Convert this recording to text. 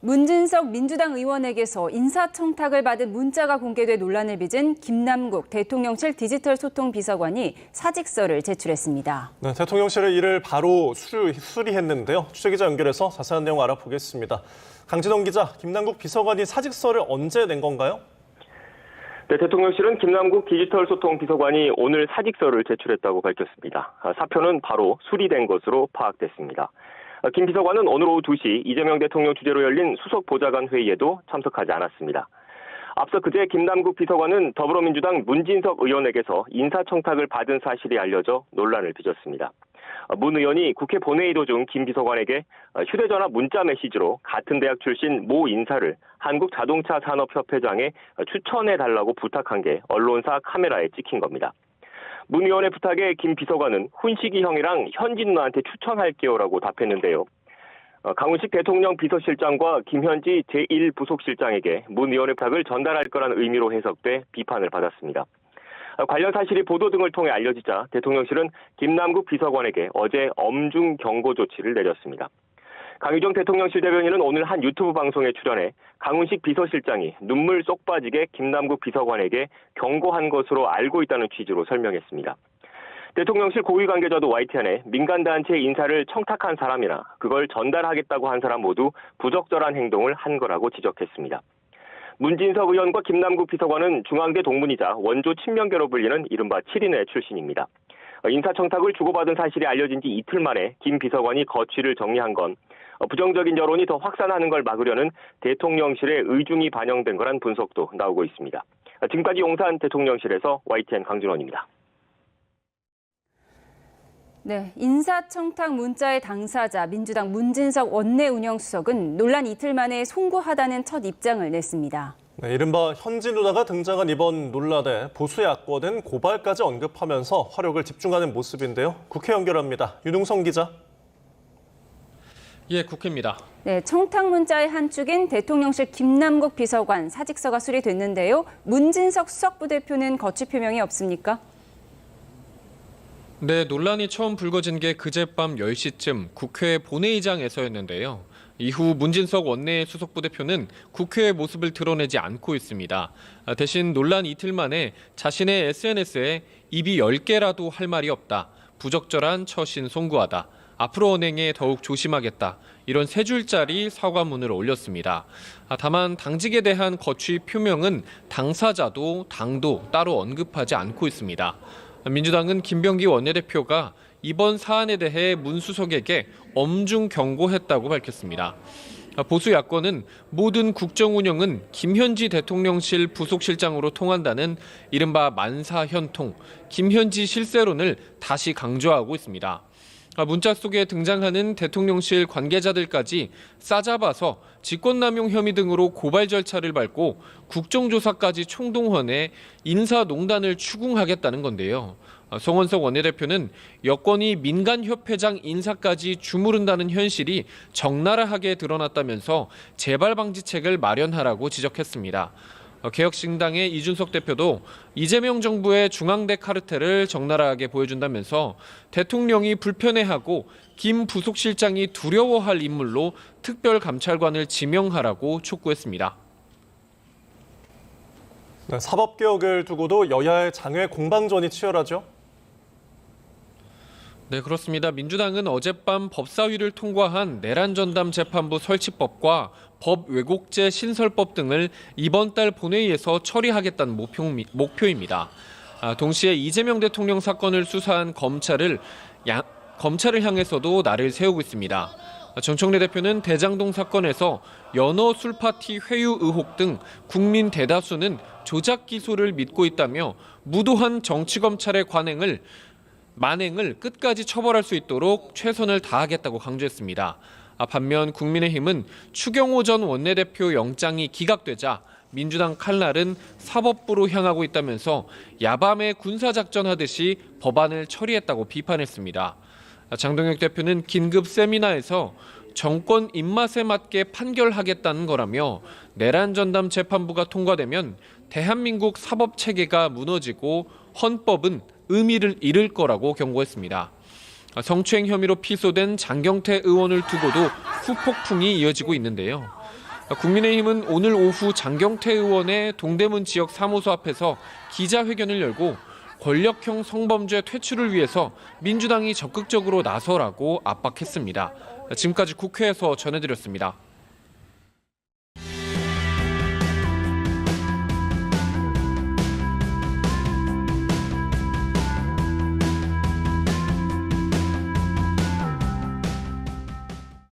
문진석 민주당 의원에게서 인사청탁을 받은 문자가 공개돼 논란을 빚은 김남국 대통령실 디지털 소통 비서관이 사직서를 제출했습니다. 네, 대통령실은 이를 바로 수, 수리했는데요. 취재기자 연결해서 자세한 내용 알아보겠습니다. 강진원 기자, 김남국 비서관이 사직서를 언제 낸 건가요? 네, 대통령실은 김남국 디지털 소통 비서관이 오늘 사직서를 제출했다고 밝혔습니다. 아, 사표는 바로 수리된 것으로 파악됐습니다. 아, 김 비서관은 오늘 오후 2시 이재명 대통령 주재로 열린 수석 보좌관 회의에도 참석하지 않았습니다. 앞서 그제 김남국 비서관은 더불어민주당 문진석 의원에게서 인사청탁을 받은 사실이 알려져 논란을 빚었습니다. 아, 문 의원이 국회 본회의 도중 김 비서관에게 아, 휴대전화 문자 메시지로 같은 대학 출신 모 인사를 한국자동차산업협회장에 추천해달라고 부탁한 게 언론사 카메라에 찍힌 겁니다. 문 의원의 부탁에 김 비서관은 훈식이 형이랑 현진 누나한테 추천할게요라고 답했는데요. 어, 강훈식 대통령 비서실장과 김현지 제1부속실장에게 문 의원의 부탁을 전달할 거란 의미로 해석돼 비판을 받았습니다. 어, 관련 사실이 보도 등을 통해 알려지자 대통령실은 김남국 비서관에게 어제 엄중 경고 조치를 내렸습니다. 강유정 대통령 실 대변인은 오늘 한 유튜브 방송에 출연해 강훈식 비서실장이 눈물 쏙 빠지게 김남국 비서관에게 경고한 것으로 알고 있다는 취지로 설명했습니다. 대통령실 고위 관계자도 YTN에 민간단체 인사를 청탁한 사람이나 그걸 전달하겠다고 한 사람 모두 부적절한 행동을 한 거라고 지적했습니다. 문진석 의원과 김남국 비서관은 중앙대 동문이자 원조 친명계로 불리는 이른바 7인회 출신입니다. 인사청탁을 주고받은 사실이 알려진 지 이틀 만에 김 비서관이 거취를 정리한 건 부정적인 여론이 더 확산하는 걸 막으려는 대통령실의 의중이 반영된 거란 분석도 나오고 있습니다. 지금까지 용산 대통령실에서 YTN 강준원입니다. 네, 인사청탁 문자의 당사자 민주당 문진석 원내 운영수석은 논란 이틀 만에 송구하다는 첫 입장을 냈습니다. 네, 이른바 현진 누나가 등장한 이번 논란에 보수 야권은 고발까지 언급하면서 화력을 집중하는 모습인데요. 국회 연결합니다. 유동성 기자. 예, 국회입니다. 네, 청탁 문자의 한 축인 대통령실 김남국 비서관 사직서가 수리됐는데요. 문진석 수석 부대표는 거취 표명이 없습니까? 네, 논란이 처음 불거진 게 그젯밤 10시쯤 국회 본회의장에서였는데요. 이후 문진석 원내 수석 부대표는 국회의 모습을 드러내지 않고 있습니다. 아, 대신 논란 이틀 만에 자신의 SNS에 입이 10개라도 할 말이 없다. 부적절한 처신 송구하다. 앞으로 언행에 더욱 조심하겠다. 이런 세 줄짜리 사과문을 올렸습니다. 아, 다만 당직에 대한 거취 표명은 당사자도 당도 따로 언급하지 않고 있습니다. 민주당은 김병기 원내대표가 이번 사안에 대해 문 수석에게 엄중 경고했다고 밝혔습니다. 보수 야권은 모든 국정 운영은 김현지 대통령실 부속실장으로 통한다는 이른바 만사현통, 김현지 실세론을 다시 강조하고 있습니다. 문자 속에 등장하는 대통령실 관계자들까지 싸잡아서 직권남용 혐의 등으로 고발 절차를 밟고 국정조사까지 총동원해 인사농단을 추궁하겠다는 건데요. 송원석 원내대표는 여권이 민간협회장 인사까지 주무른다는 현실이 적나라하게 드러났다면서 재발 방지책을 마련하라고 지적했습니다. 개혁신당의 이준석 대표도 이재명 정부의 중앙대 카르텔을 적나라하게 보여준다면서 대통령이 불편해하고 김 부속실장이 두려워할 인물로 특별감찰관을 지명하라고 촉구했습니다. 네, 사법개혁을 두고도 여야의 장외 공방전이 치열하죠. 네, 그렇습니다. 민주당은 어젯밤 법사위를 통과한 내란 전담 재판부 설치법과 법 왜곡죄 신설법 등을 이번 달 본회의에서 처리하겠다는 목표, 목표 입니다. 아, 동시에 이재명 대통령 사건을 수사한 검찰을 야, 검찰을 향해서도 나를 세우고 있습니다. 정청래 대표는 대장동 사건에서 연어 술파티 회유 의혹 등 국민 대다수는 조작 기소를 믿고 있다며 무도한 정치 검찰의 관행을 만행을 끝까지 처벌할 수 있도록 최선을 다하겠다고 강조했습니다. 아, 반면 국민의힘은 추경호 전 원내대표 영장이 기각되자 민주당 칼날은 사법부로 향하고 있다면서 야밤에 군사작전 하듯이 법안을 처리했다고 비판했습니다. 아, 장동혁 대표는 긴급 세미나에서 정권 입맛에 맞게 판결하겠다는 거라며 내란 전담 재판부가 통과되면 대한민국 사법 체계가 무너지고 헌법은 의미를 잃을 거라고 경고했습니다. 성추행 혐의로 피소된 장경태 의원을 두고도 후폭풍이 이어지고 있는데요. 국민의힘은 오늘 오후 장경태 의원의 동대문 지역 사무소 앞에서 기자회견을 열고 권력형 성범죄 퇴출을 위해서 민주당이 적극적으로 나서라고 압박했습니다. 지금까지 국회에서 전해드렸습니다.